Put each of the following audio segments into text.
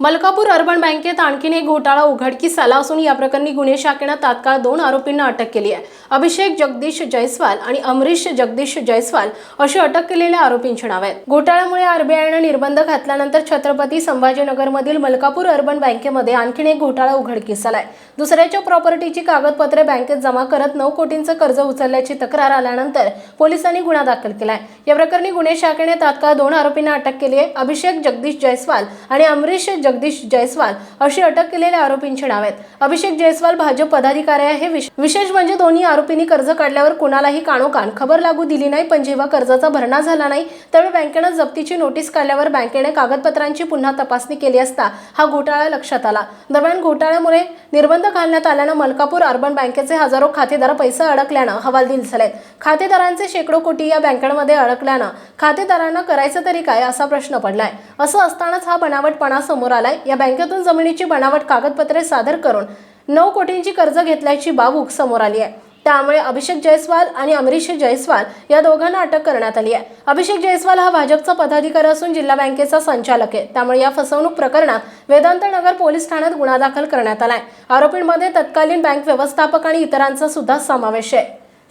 Malkapur urban बँकेत आणखीन एक घोटाळा उघडकीस आला असून या प्रकरणी गुन्हे शाखेनं तात्काळ दोन आरोपींना अटक केली आहे. अभिषेक जगदीश जयस्वाल आणि अमरीश जगदीश जयस्वाल अशी अटक केलेल्या आरोपींची नाव आहेत. घोटाळ्यामुळे आरबीआयनं निर्बंध घातल्यानंतर छत्रपती संभाजीनगरमधील मलकापूर अर्बन बँकेमध्ये आणखीन एक घोटाळा उघडकीस आलाय. दुसऱ्याच्या प्रॉपर्टीची कागदपत्रे बँकेत जमा करत नऊ कोटींचं कर्ज उचलल्याची तक्रार आल्यानंतर पोलिसांनी गुन्हा दाखल केलाय. या प्रकरणी गुन्हे शाखेने तात्काळ दोन आरोपींना अटक केली आहे. अभिषेक जगदीश जयस्वाल आणि अमरीश जगदीश जयस्वाल अशी अटक केलेल्या आरोपींची नाव आहेत अभिषेक जयस्वाल भाजप पदाधिकारी आहे. विशेष म्हणजे दोन्ही आरोपींनी कर्ज काढल्यावर कुणालाही कानोकान खबर लागू दिली नाही पण जेव्हा कर्जाचा भरणा झाला नाही त्यावेळी बँकेनं जप्तीची नोटीस काढल्यावर बँकेने कागदपत्रांची पुन्हा तपासणी केली असता हा घोटाळा लक्षात आला. दरम्यान घोटाळ्यामुळे निर्बंध घालण्यात आल्यानं मलकापूर अर्बन बँकेचे हजारो खातेदार पैसे अडकल्यानं हवालदिल झालेत. खातेदारांचे शेकडो कोटी या बँकांमध्ये अडकल्यानं खातेदारांना करायचं तरी काय असा प्रश्न पडलाय. असं असतानाच हा बनावटपणा समोर आलाय या बँकेतून जमिनीची बनावट कागदपत्रे सादर करून नऊ कोटींची कर्ज घेतल्याची बाबूक समोर आली आहे. त्यामुळे अभिषेक जयस्वाल आणि अमरीश जयस्वाल या दोघांना अटक करण्यात आली आहे. अभिषेक जयस्वाल हा भाजपचा पदाधिकारी असून जिल्हा बँकेचा संचालक आहे. त्यामुळे या फसवणूक प्रकरणात वेदांत नगर पोलीस ठाण्यात गुन्हा दाखल करण्यात आलाय. आरोपींमध्ये तत्कालीन बँक व्यवस्थापक आणि इतरांचा सुद्धा समावेश आहे.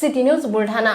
City news Buldhana.